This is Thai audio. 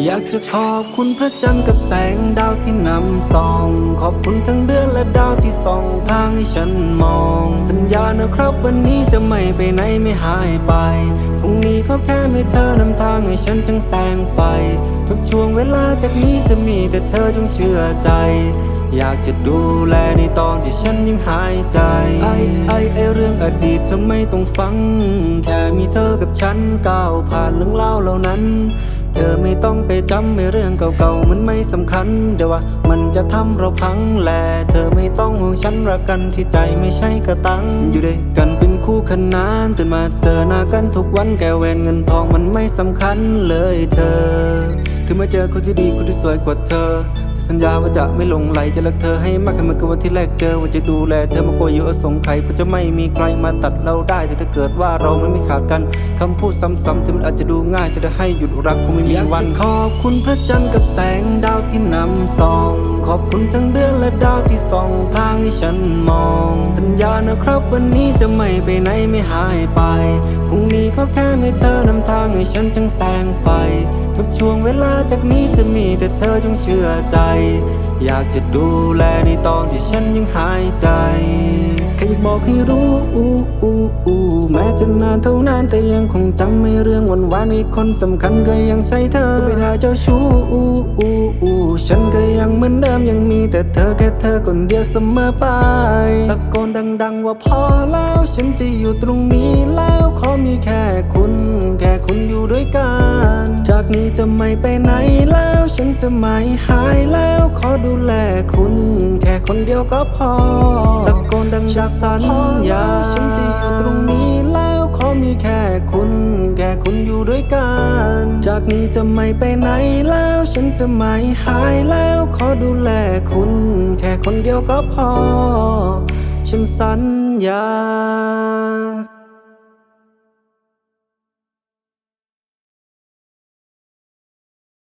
อยากจะขอบคุณพระจันทร์กับแสงดาวที่นำส่อง ขอบคุณทั้งเดือนและดาวที่ส่องทางให้ฉันมอง สัญญานะครับวันนี้จะไม่ไปไหนไม่หายไปพรุ่งนี้เขาแค่มีเธอนำทางให้ฉันจังแสงไฟ ทุกช่วงเวลาจากนี้จะมีแต่เธอจงเชื่อใจ อยากจะดูแลในตอนที่ฉันยังหายใจ ไอ้ไอ้ไอ้เรื่องอดีตเธอไม่ต้องฟัง แค่มีเธอกับฉันก้าวผ่านเรื่องเล่าเหล่านั้น เธอไม่ต้องไปจำไม่เรื่องเก่าๆมันไม่สำคัญเดี๋ยวว่ามันจะทำเราพังแหลเธอไม่ต้องห่วงฉันรักกันที่ใจไม่ใช่กระตัง อยู่ด้วยกันเป็นคู่ขนานตื่นมาเจอหน้ากันทุกวันแกแหวนเงินทองมันไม่สำคัญเลยเธอ ถึงมาเจอคนที่ดีคนที่สวยกว่าเธอ สัญญาว่าจะไม่หลงไหลจะรักเธอให้มากให้มันกับวันที่แรกเจอว่าจะดูแลเธอมากกว่าอยู่อสงไขยเพราะจะไม่มีใครมาตัดเราได้แต่ถ้าเกิดว่าเราไม่มีขาดกันคำพูดซ้ำๆที่มันอาจจะดูง่ายแต่ถ้ให้หยุดรักคงไม่มีวันขอบคุณพระจันทร์กับแสงดาวที่นำส่อง ขอบคุณทั้งเดือนและดาวที่ส่องทางให้ฉันมอง สัญญานะครับวันนี้จะไม่ไปไหนไม่หายไปพรุ่ง เขาแค่ไมีเธอนำทางให้ฉันจังแสงไฟ ทุกช่วงเวลาจากนี้จะมีแต่เธอจงเชื่อใจ อยากจะดูแลในตอนที่ฉันยังหายใจแค่อยากบอกให้รู้อู้อู้อู้แม้จะนานเท่านานแต่ยังคงจำไม่เรื่องวันวานในคนสำคัญก็ยังใช่เธอไม่ได้เจ้าชู้อู้อู้อู้ฉันก็ยังเหมือนเดิมยังมีแต่เธอแค่เธอคนเดียวเสมอไป ตะโกนดัง ๆ ว่าพอแล้ว ฉันจะอยู่ตรงนี้แล้วขอมีแค่คุณ แค่คุณอยู่ด้วยกัน จากนี้จะไม่ไปไหนแล้ว ฉันจะไม่หายแล้ว ขอดูแลคุณ แค่คนเดียวก็พอ ตะโกนดังจากสัญญาฉันจะอยู่ตรงนี้แล้วขอมีแค่คุณ คุณอยู่ด้วยกัน จากนี้จะไม่ไปไหนแล้ว ฉันจะไม่หายแล้ว ขอดูแลคุณ แค่คนเดียวก็พอ ฉันสัญญา